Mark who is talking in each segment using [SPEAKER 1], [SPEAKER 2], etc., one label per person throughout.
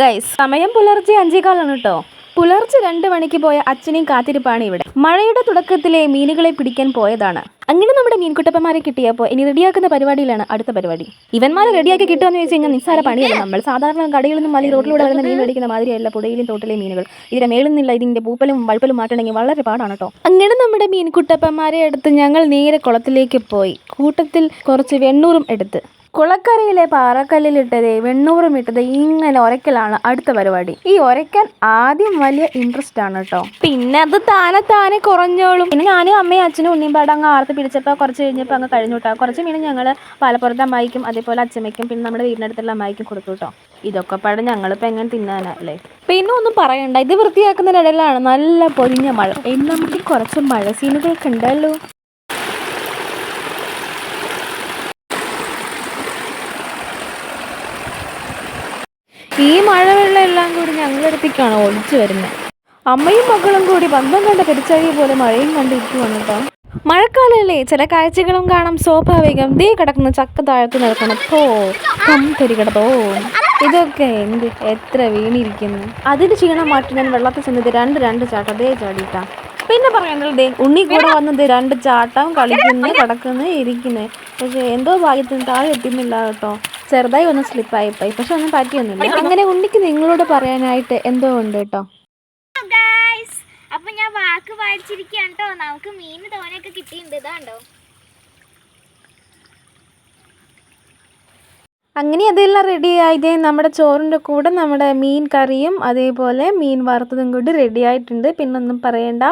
[SPEAKER 1] Guys സമയം പുലർച്ചെ അഞ്ചേകാലാണ് കേട്ടോ പുലർച്ചെ രണ്ട് മണിക്ക് പോയ അച്ഛനെയും കാത്തിരിപ്പാണ് ഇവിടെ. മഴയുടെ തുടക്കത്തിലെ മീനുകളെ പിടിക്കാൻ പോയതാണ്. അങ്ങനെ നമ്മുടെ മീൻകുട്ടപ്പന്മാരെ കിട്ടിയപ്പോൾ ഇനി റെഡിയാക്കുന്ന പരിപാടിയിലാണ് അടുത്ത പരിപാടി. ഇവന്മാരെ റെഡിയാക്കി കിട്ടുമെന്ന് ചോദിച്ചു കഴിഞ്ഞാൽ നിസ്സാര പണിയല്ല നമ്മൾ സാധാരണ കടയിൽ നിന്നും അല്ലെങ്കിൽ റോഡിലൂടെ വരുന്ന മീൻ മേടിക്കുന്ന മാതിരിയല്ല പുഴയിലും തോട്ടിലെ മീനുകൾ. ഇതിന്റെ മേളുന്നില്ല ഇതിന്റെ പൂപ്പലും വഴുപ്പലും മാറ്റണമെങ്കിൽ വളരെ പാടാണ് കേട്ടോ അങ്ങനെ നമ്മുടെ മീൻകുട്ടപ്പന്മാരെ എടുത്ത് ഞങ്ങൾ നേരെ കുളത്തിലേക്ക് പോയി. കൂട്ടത്തിൽ കുറച്ച് വെണ്ണൂറും എടുത്ത്. കുളക്കരയിലെ പാറക്കല്ലിലിട്ടത് വെണ്ണൂറും ഇട്ടത് ഇങ്ങനെ ഒരക്കലാണ് അടുത്ത പരിപാടി. ഈ ഒരയ്ക്കാൻ ആദ്യം വലിയ ഇൻട്രസ്റ്റ് ആണ് കേട്ടോ. പിന്നെ അത് താനെ താനെ കുറഞ്ഞോളും. പിന്നെ ഞാനും അമ്മയും അച്ഛനും ഉണ്ണിയും പാടം അങ്ങ് ആർത്ത് പിടിച്ചപ്പോൾ കുറച്ച് കഴിഞ്ഞപ്പോൾ അങ്ങ് കഴിഞ്ഞു കേട്ടോ. കുറച്ച് മീൻ ഞങ്ങൾ പാലപ്പുറത്തെ അമ്മായിക്കും അതേപോലെ അച്ഛമ്മയ്ക്കും പിന്നെ നമ്മുടെ വീടിനടുത്തുള്ള അമ്മായിക്കും കൊടുത്തു കേട്ടോ. ഇതൊക്കെ പാടെ ഞങ്ങളിപ്പോൾ എങ്ങനെ തിന്നാനല്ലേ പിന്നെ ഒന്നും പറയണ്ട. ഇത് വൃത്തിയാക്കുന്നതിനിടയിലാണ് നല്ല പൊരിഞ്ഞ മഴ. നമുക്ക് കുറച്ച് മഴ സീനുകളൊക്കെ ഉണ്ടല്ലോ. ഈ മഴവെള്ളം എല്ലാം കൂടി ഞങ്ങളടുത്തേക്കാണ് ഒളിച്ചു വരുന്നത്. അമ്മയും മക്കളും കൂടി ബന്ധം കണ്ട പെരിച്ചാഴിയെ പോലെ മഴയും കണ്ടിരിക്കുവാണ് കേട്ടോ. മഴക്കാലല്ലേ ചില കാഴ്ചകളും കാണാം സ്വാഭാവികം. ദേ കിടക്കുന്ന ചക്ക താഴത്ത് നടക്കണം. പോ കം കരികടതോ ഇതൊക്കെ എന്ത്? എത്ര വീണിരിക്കുന്നു. അതിന് ക്ഷീണം മാറ്റി ഞാൻ വെള്ളത്തിൽ ചെന്നത് രണ്ട് രണ്ട് ചാട്ടം ദേ ചാടിയിട്ടാ. പിന്നെ പറയണ്ടല്ലോ ദേ ഉണ്ണി കൂടെ വന്നത് രണ്ട് ചാട്ടം കളിക്കുന്നു കിടക്കുന്നു ഇരിക്കുന്നു. പക്ഷെ എന്തോ ഭാഗ്യത്തിന് താഴെ എത്തുന്നില്ല കേട്ടോ. ചെറുതായി ഒന്ന് സ്ലിപ്പായി പോയി പക്ഷെ ഒന്നും പറ്റിയൊന്നുമില്ല. അങ്ങനെ ഉണ്ണിക്ക് നിങ്ങളോട് പറയാനായിട്ട് എന്തോ ഉണ്ട് കേട്ടോ.
[SPEAKER 2] അപ്പൊ ഞാൻ വാക്ക് വായിച്ചിരിക്കുകയാണ് കേട്ടോ നമുക്ക് മീൻ തോനെയൊക്കെ കിട്ടിയിട്ടുണ്ട്. ഇതാണ്ടോ
[SPEAKER 1] അങ്ങനെ അതെല്ലാം റെഡി ആയതേ നമ്മുടെ ചോറിന്റെ കൂടെ നമ്മുടെ മീൻ കറിയും അതേപോലെ മീൻ വറുത്തതും കൂടി റെഡി ആയിട്ടുണ്ട്. പിന്നെ ഒന്നും പറയണ്ട.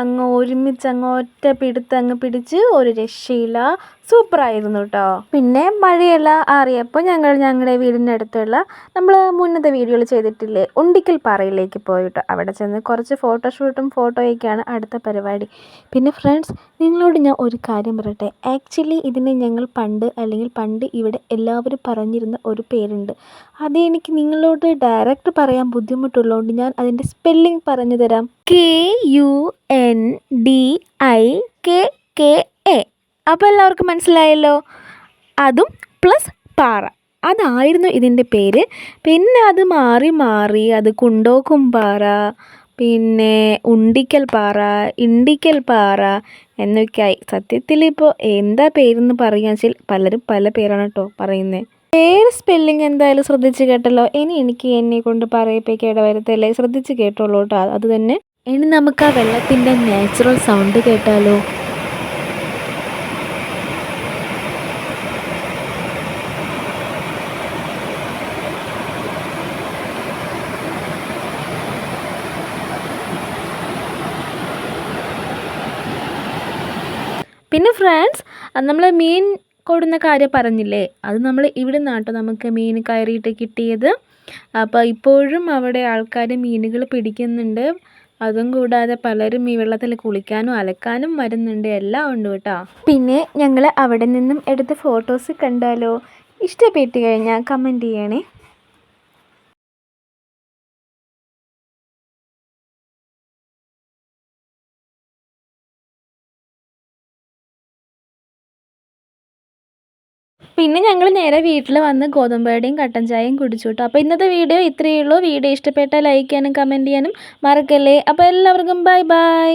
[SPEAKER 1] അങ്ങ് ഒരുമിച്ച് അങ്ങ് ഒറ്റ പിടുത്ത് അങ്ങ് പിടിച്ച് ഒരു രക്ഷയില്ല. സൂപ്പറായിരുന്നു കേട്ടോ. പിന്നെ മഴയെല്ലാം ആറിയപ്പോൾ ഞങ്ങൾ ഞങ്ങളുടെ വീടിന്റെ അടുത്തുള്ള നമ്മൾ മുന്നത്തെ വീഡിയോയിൽ ചെയ്തിട്ടില്ലേ ഉണ്ടിക്കൽ പാറയിലേക്ക് പോയി കേട്ടോ അവിടെ ചെന്ന് കുറച്ച് ഫോട്ടോഷൂട്ടും ഫോട്ടോയൊക്കെയാണ് അടുത്ത പരിപാടി. പിന്നെ ഫ്രണ്ട്സ് നിങ്ങളോട് ഞാൻ ഒരു കാര്യം പറയട്ടെ. ആക്ച്വലി ഇതിനെ ഞങ്ങൾ പണ്ട് അല്ലെങ്കിൽ പണ്ട് ഇവിടെ എല്ലാവരും പറഞ്ഞിരുന്ന ഒരു പേരുണ്ട്. അത് എനിക്ക് നിങ്ങളോട് ഡയറക്റ്റ് പറയാൻ ബുദ്ധിമുട്ടുള്ളതുകൊണ്ട് ഞാൻ അതിന്റെ സ്പെല്ലിംഗ് പറഞ്ഞു തരാം K U N D I K K A. അപ്പോൾ എല്ലാവർക്കും മനസ്സിലായല്ലോ? അതും പ്ലസ് പാറ. അതായിരുന്നു ഇതിന്റെ പേര്. പിന്നെ അത് മാറി മാറി അത് കുണ്ടോക്കും പാറ പിന്നെ ഉണ്ടിക്കൽ പാറ ഇണ്ടിക്കൽ പാറ എന്നൊക്കെയായി. സത്യത്തിൽ ഇപ്പോൾ എന്താ പേരെന്ന് പറയുക വെച്ചാൽ പലരും പല പേരാണ് കേട്ടോ പറയുന്നത്. പേര് സ്പെല്ലിംഗ് എന്തായാലും ശ്രദ്ധിച്ച് കേട്ടല്ലോ. ഇനി എനിക്ക് എന്നെ കൊണ്ട് പറയിപ്പിക്കേണ്ട വരത്തല്ലേ? ശ്രദ്ധിച്ച് കേട്ടോളൂ കേട്ടോ. അത് തന്നെ. ഇനി നമുക്ക് ആ വെള്ളത്തിന്റെ നാച്ചുറൽ സൗണ്ട് കേട്ടാലോ? പിന്നെ ഫ്രണ്ട്സ് നമ്മൾ മീൻ കൊടുന്ന കാര്യം പറഞ്ഞില്ലേ? അത് നമ്മൾ ഇവിടെ നിന്നാട്ടോ നമുക്ക് മീൻ കയറിയിട്ട് കിട്ടിയത്. അപ്പോൾ ഇപ്പോഴും അവിടെ ആൾക്കാർ മീനുകൾ പിടിക്കുന്നുണ്ട്. അതും കൂടാതെ പലരും ഈ വെള്ളത്തിൽ കുളിക്കാനും അലക്കാനും വരുന്നുണ്ട്. എല്ലാം ഉണ്ട് കേട്ടോ. പിന്നെ ഞങ്ങൾ അവിടെ നിന്നും എടുത്ത ഫോട്ടോസ് കണ്ടാലോ? ഇഷ്ടപ്പെട്ട് കഴിഞ്ഞാൽ കമന്റ് ചെയ്യണേ. പിന്നെ ഞങ്ങൾ നേരെ വീട്ടിൽ വന്ന് ഗോതമ്പേടയും കട്ടൻ ചായയും കുടിച്ചു കേട്ടോ അപ്പോൾ ഇന്നത്തെ വീഡിയോ ഇത്രയേ ഉള്ളൂ. വീഡിയോ ഇഷ്ടപ്പെട്ടാൽ ലൈക്ക് ചെയ്യാനും കമന്റ് ചെയ്യാനും മറക്കല്ലേ. അപ്പോൾ എല്ലാവർക്കും ബൈ ബൈ